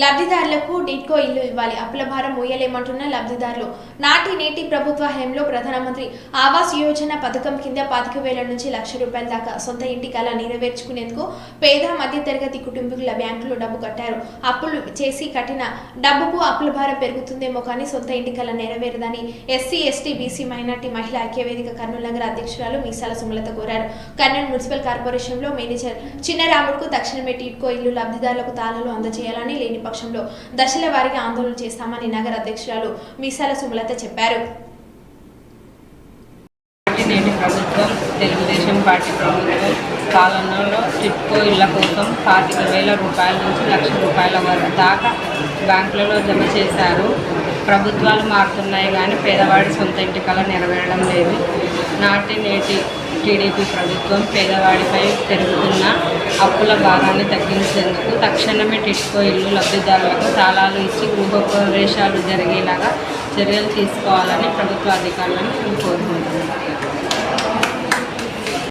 లబ్ధిదారులకు డిడ్కో ఇల్లు ఇవ్వాలి. అప్పుల భారం మోయలేమంటున్న లబ్ధిదారులు. నాటి నేటి ప్రభుత్వ హయంలో ప్రధానమంత్రి ఆవాస్ యోజన పథకం కింద పాతిక వేల నుంచి లక్ష రూపాయల దాకా సొంత ఇంటి కళ నెరవేర్చుకునేందుకు పేద మధ్యతరగతి కుటుంబీకుల బ్యాంకులో డబ్బు కట్టారు. అప్పులు చేసి కట్టిన డబ్బుకు అప్పుల భారం పెరుగుతుందేమో కానీ సొంత ఇంటి కళ నెరవేరదని ఎస్సీ ఎస్టీ బీసీ మైనార్టీ మహిళా ఐక్యవేదిక కర్నూలు నగర అధ్యక్షురాలు మీసాల సుమలత కోరారు. కర్నూలు మున్సిపల్ కార్పొరేషన్లో మేనేజర్ చిన్నరాముడుకు తక్షణమే టీడ్కో ఇల్లు లబ్ధిదారులకు తాళాలు అందజేయాలని లేని పక్షంలో దశల వారీగా ఆందోళన చేస్తామని నగర అధ్యక్షురాలు మీసాల సుమలత చెప్పారు. పార్టీ నేటి ప్రభుత్వం తెలుగుదేశం పార్టీ ప్రభుత్వం పాలనలో టిట్కో ఇళ్ళ కోసం పాతిక వేల రూపాయల నుంచి లక్ష రూపాయల వరకు దాకా బ్యాంకులలో జమ చేశారు. ప్రభుత్వాలు మారుతున్నాయి కానీ పేదవాడి సొంత ఇంటి కళ నెరవేరడం లేదు. నాటి నేటి టీడీపీ ప్రభుత్వం పేదవాడిపై పెరుగుతున్న అప్పుల భారాన్ని తగ్గించేందుకు తక్షణమే టిట్కో ఇల్లు లబ్ధిదారులకు తాళాలు ఇచ్చి గృహోపవేశాలు జరిగేలాగా చర్యలు తీసుకోవాలని ప్రభుత్వ అధికారులను కోరుకుంటున్నాను